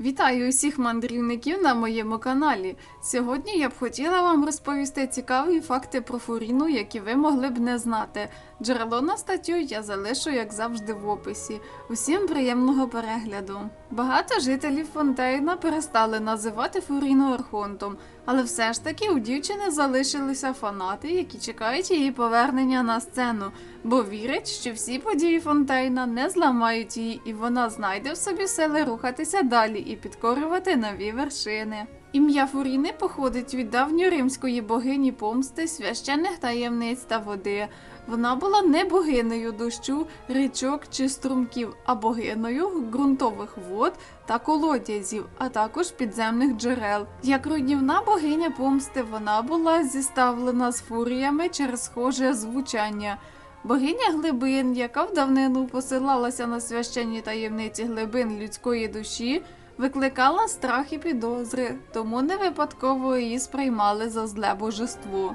Вітаю усіх мандрівників на моєму каналі. Сьогодні я б хотіла вам розповісти цікаві факти про Фуріну, які ви могли б не знати. Джерело на статтю я залишу, як завжди, в описі. Усім приємного перегляду. Багато жителів Фонтейна перестали називати Фуріну Архонтом, але все ж таки у дівчини залишилися фанати, які чекають її повернення на сцену, бо вірять, що всі події Фонтейна не зламають її, і вона знайде в собі сили рухатися далі і підкорювати нові вершини. Ім'я Фуріни походить від давньоримської богині помсти, священних таємниць та води. Вона була не богинею дощу, річок чи струмків, а богинею ґрунтових вод та колодязів, а також підземних джерел. Як руйнівна богиня помсти, вона була зіставлена з фуріями через схоже звучання. Богиня глибин, яка в давнину посилалася на священні таємниці глибин людської душі, викликала страх і підозри, тому не випадково її сприймали за зле божество.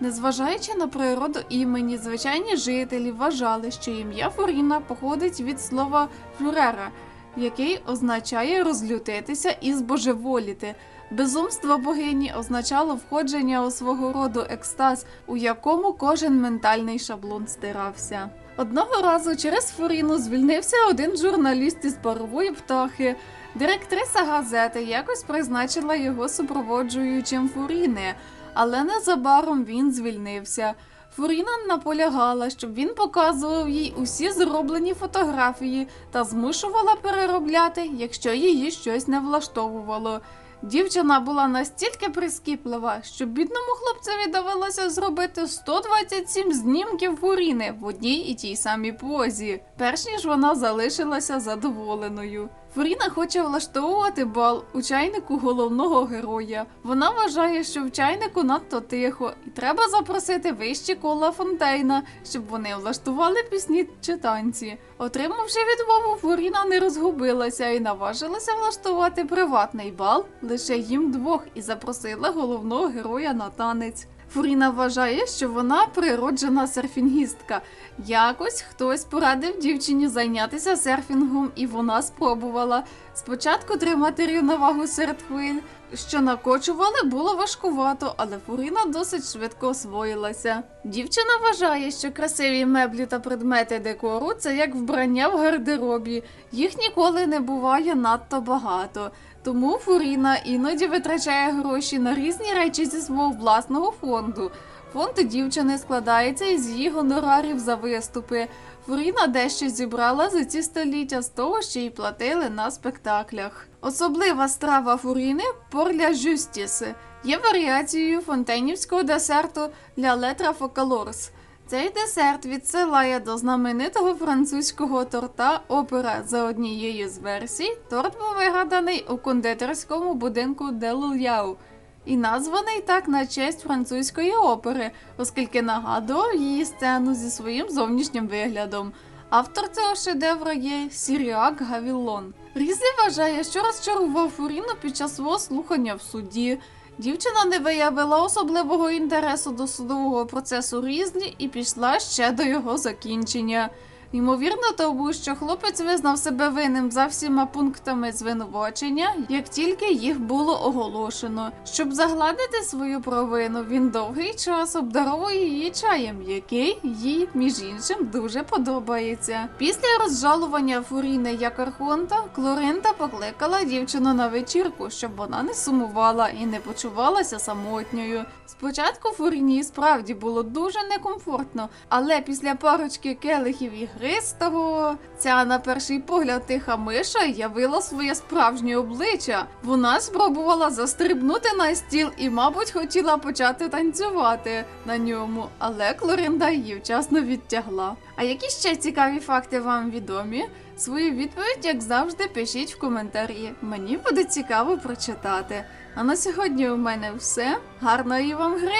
Незважаючи на природу імені, звичайні жителі вважали, що ім'я Фуріна походить від слова фюрера, який означає розлютитися і збожеволіти. Безумство богині означало входження у свого роду екстаз, у якому кожен ментальний шаблон стирався. Одного разу через Фуріну звільнився один журналіст із парової птахи. Директриса газети якось призначила його супроводжуючим Фуріни, але незабаром він звільнився. Фуріна наполягала, щоб він показував їй усі зроблені фотографії та змушувала переробляти, якщо її щось не влаштовувало. Дівчина була настільки прискіплива, що бідному хлопцеві довелося зробити 127 знімків Фуріни в одній і тій самій позі, перш ніж вона залишилася задоволеною. Фуріна хоче влаштовувати бал у чайнику головного героя. Вона вважає, що в чайнику надто тихо, і треба запросити вищі кола Фонтейна, щоб вони влаштували пісні чи танці. Отримавши відмову, Фуріна не розгубилася і наважилася влаштувати приватний бал лише їм двох і запросила головного героя на танець. Фуріна вважає, що вона природжена серфінгістка. Якось хтось порадив дівчині зайнятися серфінгом, і вона спробувала. Спочатку тримати рівновагу серед хвиль, що накочували, було важкувато, але Фуріна досить швидко освоїлася. Дівчина вважає, що красиві меблі та предмети декору це як вбрання в гардеробі. Їх ніколи не буває надто багато. Тому Фуріна іноді витрачає гроші на різні речі зі свого власного фонду. Фонд дівчини складається із її гонорарів за виступи. Фуріна дещо зібрала за ці століття з того, що їй платили на спектаклях. Особлива страва Фуріни порля жюстіс є варіацією фонтенівського десерту «Ля летра фокалорс». Цей десерт відсилає до знаменитого французького торта опера. За однією з версій, торт був вигаданий у кондитерському будинку Делуяу і названий так на честь французької опери, оскільки нагадував її сцену зі своїм зовнішнім виглядом. Автор цього шедевра є Сіріак Гавілон. Різі вважає, що розчарував Фуріну під час свого слухання в суді. Дівчина не виявила особливого інтересу до судового процесу різні і пішла ще до його закінчення. Ймовірно, тому що хлопець визнав себе винним за всіма пунктами звинувачення, як тільки їх було оголошено. Щоб загладити свою провину, він довгий час обдаровує її чаєм, який їй, між іншим, дуже подобається. Після розжалування Фуріни як Архонта, Клоринта покликала дівчину на вечірку, щоб вона не сумувала і не почувалася самотньою. Спочатку Фуріні справді було дуже некомфортно, але після парочки келихів і гристого, ця на перший погляд тиха миша явила своє справжнє обличчя. Вона спробувала застрибнути на стіл і, мабуть, хотіла почати танцювати на ньому, але Клоринда її вчасно відтягла. А які ще цікаві факти вам відомі? Свою відповідь, як завжди, пишіть в коментарі. Мені буде цікаво прочитати. А на сьогодні у мене все. Гарної вам гри!